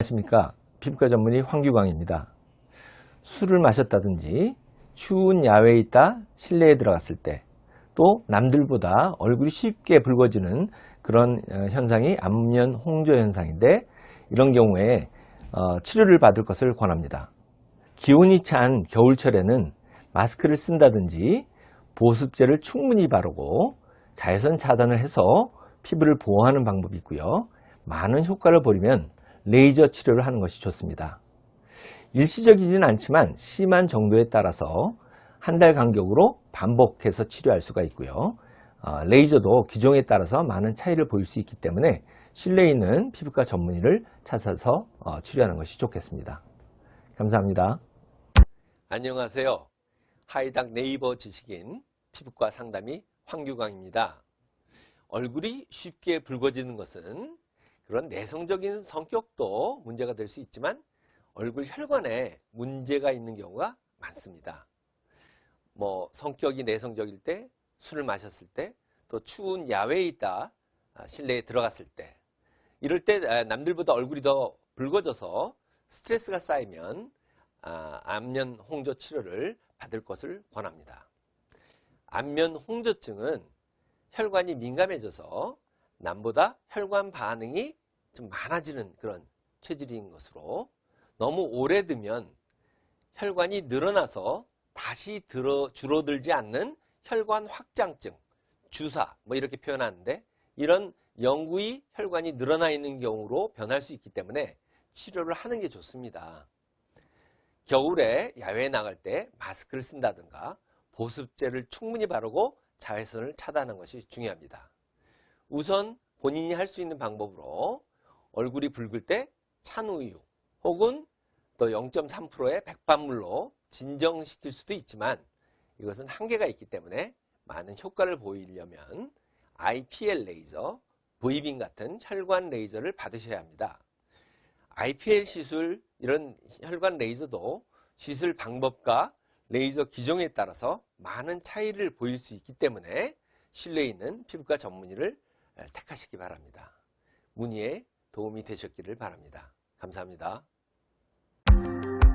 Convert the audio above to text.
안녕하십니까 피부과 전문의 황규광입니다. 술을 마셨다든지 추운 야외에 있다 실내에 들어갔을 때 또 남들보다 얼굴이 쉽게 붉어지는 그런 어, 현상이 안면 홍조 현상인데 이런 경우에 어, 치료를 받을 것을 권합니다. 기온이 찬 겨울철에는 마스크를 쓴다든지 보습제를 충분히 바르고 자외선 차단을 해서 피부를 보호하는 방법이 있고요. 많은 효과를 보려면 레이저 치료를 하는 것이 좋습니다. 일시적이지는 않지만 심한 정도에 따라서 한 달 간격으로 반복해서 치료할 수가 있고요. 어, 레이저도 기종에 따라서 많은 차이를 보일 수 있기 때문에 실내에 있는 피부과 전문의를 찾아서 어, 치료하는 것이 좋겠습니다. 감사합니다. 안녕하세요. 하이닥 네이버 지식인 피부과 상담의 황규광입니다. 얼굴이 쉽게 붉어지는 것은 그런 내성적인 성격도 문제가 될 수 있지만 얼굴 혈관에 문제가 있는 경우가 많습니다. 뭐 성격이 내성적일 때, 술을 마셨을 때, 또 추운 야외에 있다 아, 실내에 들어갔을 때 이럴 때 아, 남들보다 얼굴이 더 붉어져서 스트레스가 쌓이면 아, 안면 홍조 치료를 받을 것을 권합니다. 안면 홍조증은 혈관이 민감해져서 남보다 혈관 반응이 좀 많아지는 그런 체질인 것으로 너무 오래 두면 혈관이 늘어나서 다시 들어 줄어들지 않는 혈관 확장증, 주사 뭐 이렇게 표현하는데 이런 영구히 혈관이 늘어나 있는 경우로 변할 수 있기 때문에 치료를 하는 게 좋습니다. 겨울에 야외에 나갈 때 마스크를 쓴다든가 보습제를 충분히 바르고 자외선을 차단하는 것이 중요합니다. 우선 본인이 할 수 있는 방법으로 얼굴이 붉을 때 찬 우유 혹은 또 0.3%의 백반물로 진정시킬 수도 있지만 이것은 한계가 있기 때문에 많은 효과를 보이려면 IPL 레이저, V빔 같은 혈관 레이저를 받으셔야 합니다. IPL 시술, 이런 혈관 레이저도 시술 방법과 레이저 기종에 따라서 많은 차이를 보일 수 있기 때문에 실내에 있는 피부과 전문의를 택하시기 바랍니다. 문의에 도움이 되셨기를 바랍니다. 감사합니다.